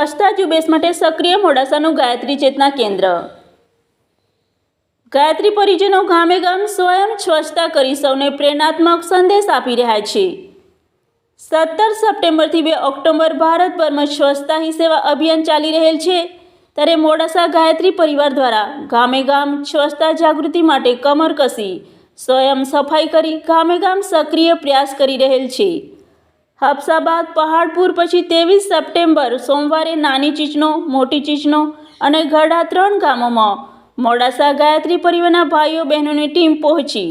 સ્વચ્છતા ઝુંબેશ માટે સક્રિય મોડાસાનું ગાયત્રી ચેતના કેન્દ્ર. ગાયત્રી પરિજનો ગામે ગામ સ્વયં સ્વચ્છતા કરી સૌને પ્રેરણાત્મક સંદેશ આપી રહ્યા છે. સત્તર સપ્ટેમ્બરથી બે ઓક્ટોબર ભારતભરમાં સ્વચ્છતા હી સેવા અભિયાન ચાલી રહેલ છે, ત્યારે મોડાસા ગાયત્રી પરિવાર દ્વારા ગામે ગામ સ્વચ્છતા જાગૃતિ માટે કમર કસી, સ્વયં સફાઈ કરી ગામે ગામ સક્રિય પ્રયાસ કરી રહેલ છે. હફસાબાદ પહાડપુર પછી ત્રેવીસ સપ્ટેમ્બર, સોમવારે નાની ચીચનો, મોટી ચીચનો અને ગઢા ત્રણ ગામોમાં મોડાસા ગાયત્રી પરિવારના ભાઈઓ બહેનોની ટીમ પહોંચી.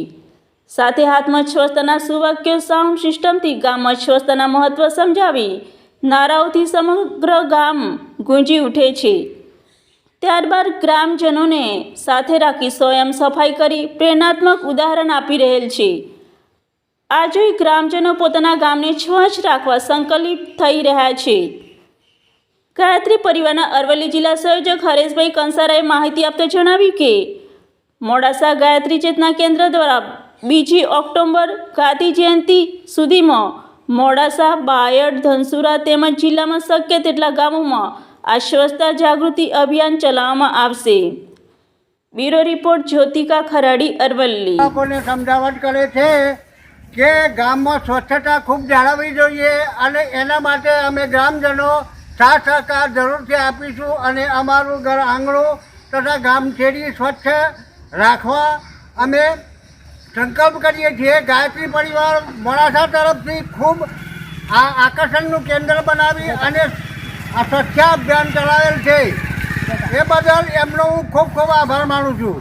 સાથે હાથમાં સ્વસ્થના સુવાક્યો સાઉન્ડ સિસ્ટમથી ગામમાં સ્વસ્થના મહત્ત્વ સમજાવી નારાઓથી સમગ્ર ગામ ગુંજી ઉઠે છે. ત્યારબાદ ગ્રામજનોને સાથે રાખી સ્વયં સફાઈ કરી પ્રેરણાત્મક ઉદાહરણ આપી રહેલ છે. આ ગ્રામજનો પોતાના ગામને સ્વચ્છ રાખવા સંકલિત થઈ રહ્યા છે. ગાયત્રી પરિવારના અરવલ્લી જિલ્લા સંયોજક હરેશભાઈ કંસારાએ માહિતી આપતા જણાવ્યું કે, મોડાસા ગાયત્રી ચેતના કેન્દ્ર દ્વારા બીજી ઓક્ટોબર ગાંધી જયંતિ સુધીમાં મોડાસા, બાયડ, ધનસુરા તેમજ જિલ્લામાં શક્ય તેટલા ગામોમાં આ સ્વચ્છતા જાગૃતિ અભિયાન ચલાવવામાં આવશે. Bureau report Jyotika Kharadi, Aravalli. લોકોને સમજાવટ કરે છે કે ગામમાં સ્વચ્છતા ખૂબ જાળવવી જોઈએ અને એના માટે અમે ગ્રામજનો સાથ સહકાર જરૂરથી આપીશું અને અમારું ઘર આંગણું તથા ગામછેડી સ્વચ્છ રાખવા અમે સંકલ્પ કરીએ છીએ. ગાયત્રી પરિવાર મોડાસા તરફથી ખૂબ આ આકર્ષણનું કેન્દ્ર બનાવી અને આ સ્વચ્છતા અભિયાન ચલાવેલ છે. એ બદલ એમનો હું ખૂબ ખૂબ આભાર માનું છું.